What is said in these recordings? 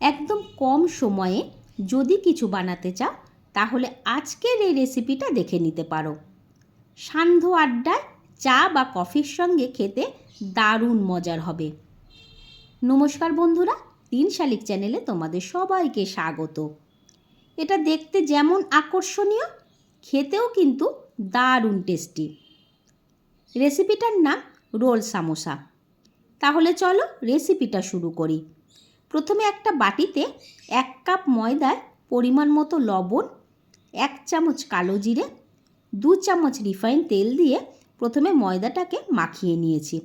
একদম কম সময়ে যদি কিছু বানাতে চাও, তাহলে আজকের এই রেসিপিটা দেখে নিতে পারো। সান্ধ্য আড্ডায় চা বা কফির সঙ্গে খেতে দারুণ মজার হবে। নমস্কার বন্ধুরা, তিন শালিক চ্যানেলে তোমাদের সবাইকে স্বাগত। এটা দেখতে যেমন আকর্ষণীয়, খেতেও কিন্তু দারুণ টেস্টি। রেসিপিটার নাম রোল সামোসা। তাহলে চলো রেসিপিটা শুরু করি। প্রথমে একটা বাটিতে এক কাপ ময়দায় পরিমাণ মতো লবণ, এক চামচ কালো জিরে, দু চামচ রিফাইন তেল দিয়ে প্রথমে ময়দাটাকে মাখিয়ে নিয়েছি।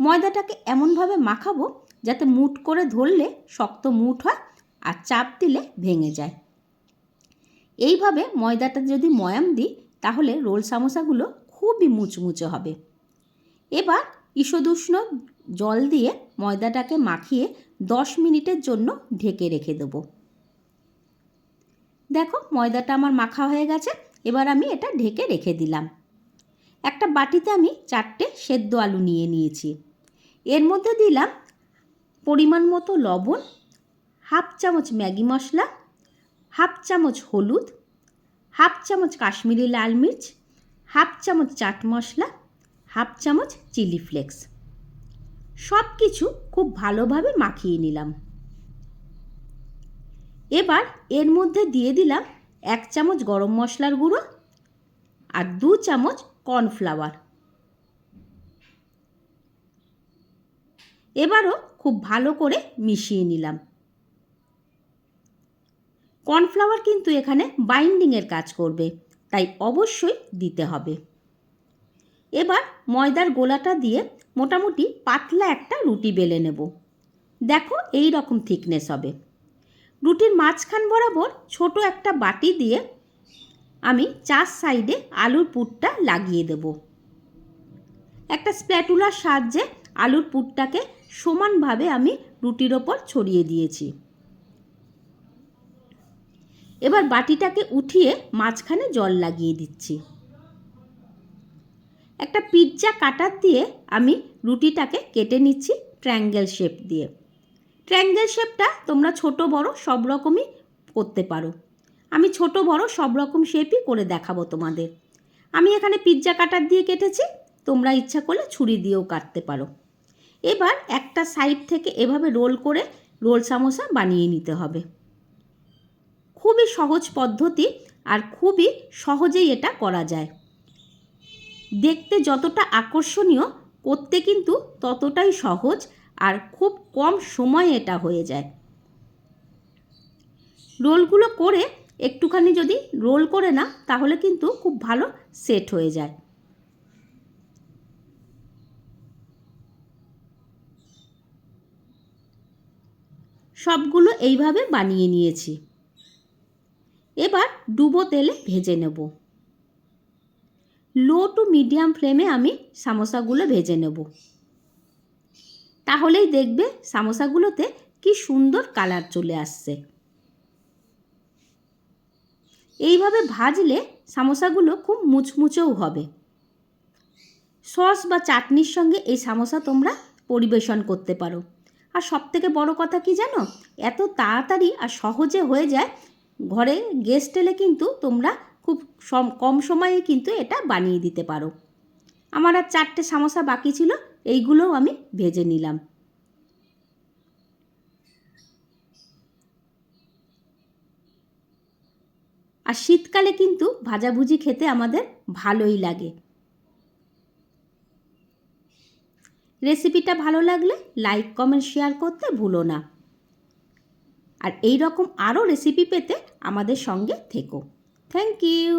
ময়দাটাকে এমনভাবে মাখাবো যাতে মুট করে ধরলে শক্ত মুট হয় আর চাপ দিলে ভেঙে যায়। এইভাবে ময়দাটা যদি ময়াম দিই, তাহলে রোল সামোসাগুলো খুবই মুচমুচে হবে। এবার ঈষদুষ্ণ জল দিয়ে ময়দাটাকে মাখিয়ে দশ মিনিটের জন্য ঢেকে রেখে দেবো। দেখো ময়দাটা আমার মাখা হয়ে গেছে, এবার আমি এটা ঢেকে রেখে দিলাম। একটা বাটিতে আমি চারটে সেদ্ধ আলু নিয়ে নিয়েছি। এর মধ্যে দিলাম পরিমাণ মতো লবণ, হাফ চামচ ম্যাগি মশলা, হাফ চামচ হলুদ, হাফ চামচ কাশ্মীরি লাল মির্চ, হাফ চামচ চাট মশলা, হাফ চামচ চিলি ফ্লেক্স। সব কিছু খুব ভালোভাবে মাখিয়ে নিলাম। এবার এর মধ্যে দিয়ে দিলাম এক চামচ গরম মশলার গুঁড়ো আর দু চামচ কর্নফ্লাওয়ার। এবারও খুব ভালো করে মিশিয়ে নিলাম। কর্নফ্লাওয়ার কিন্তু এখানে বাইন্ডিংয়ের কাজ করবে, তাই অবশ্যই দিতে হবে। এবার ময়দার গোলাটা দিয়ে মোটামুটি পাতলা একটা রুটি বেলে নেব। দেখো এই রকম থিকনেস হবে। রুটির মাঝখান বরাবর ছোট একটা বাটি দিয়ে আমি চার সাইডে আলুর পুরটা লাগিয়ে দেব। একটা স্প্যাটুলার সাহায্যে আলুর পুরটাকে সমানভাবে আমি রুটির ওপর ছড়িয়ে দিয়েছি। এবার বাটিটাকে উঠিয়ে মাঝখানে জল লাগিয়ে দিচ্ছি। একটা পিৎজা কাটার দিয়ে আমি রুটিটাকে কেটে নিচ্ছি ট্রায়াঙ্গেল শেপ দিয়ে। ট্রায়াঙ্গেল শেপটা তোমরা ছোট, বড় সব রকমই করতে পারো। আমি ছোট, বড় সব রকম শেপই করে দেখাবো তোমাদের। আমি এখানে পিৎজা কাটার দিয়ে কেটেছি, তোমরা ইচ্ছা করলে ছুরি দিয়েও কাটতে পারো। এবার একটা সাইড থেকে এভাবে রোল করে রোল সামোসা বানিয়ে নিতে হবে। খুবই সহজ পদ্ধতি আর খুবই সহজেই এটা করা যায়। দেখতে যতটা আকর্ষণীয়, করতে কিন্তু ততটাই সহজ আর খুব কম সময়ে এটা হয়ে যায়। রোলগুলো করে একটুখানি যদি রোল করে না তাহলে কিন্তু খুব ভালো সেট হয়ে যায়। সবগুলো এইভাবে বানিয়ে নিয়েছি। এবার ডুবো তেলে ভেজে নেব। লো টু মিডিয়াম ফ্লেমে আমি সামোসাগুলো ভেজে নেব। তাহলেই দেখবে সামোসাগুলোতে কি সুন্দর কালার চলে আসছে। এইভাবে ভাজলে সামোসাগুলো খুব মুচমুচেও হবে। সস বা চাটনির সঙ্গে এই সামোসা তোমরা পরিবেশন করতে পারো। আর সবথেকে বড় কথা কি জানো? এত তাড়াতাড়ি আর সহজে হয়ে যায়। ঘরে গেস্ট এলে কিন্তু তোমরা খুব কম সময়ে কিন্তু এটা বানিয়ে দিতে পারো। আমার আর চারটে সামোসা বাকি ছিল, এইগুলোও আমি ভেজে নিলাম। আর শীতকালে কিন্তু ভাজাভুজি খেতে আমাদের ভালোই লাগে। রেসিপিটা ভালো লাগলে লাইক, কমেন্ট, শেয়ার করতে ভুলো না। আর এই রকম আরও রেসিপি পেতে আমাদের সঙ্গে থেকো। Thank you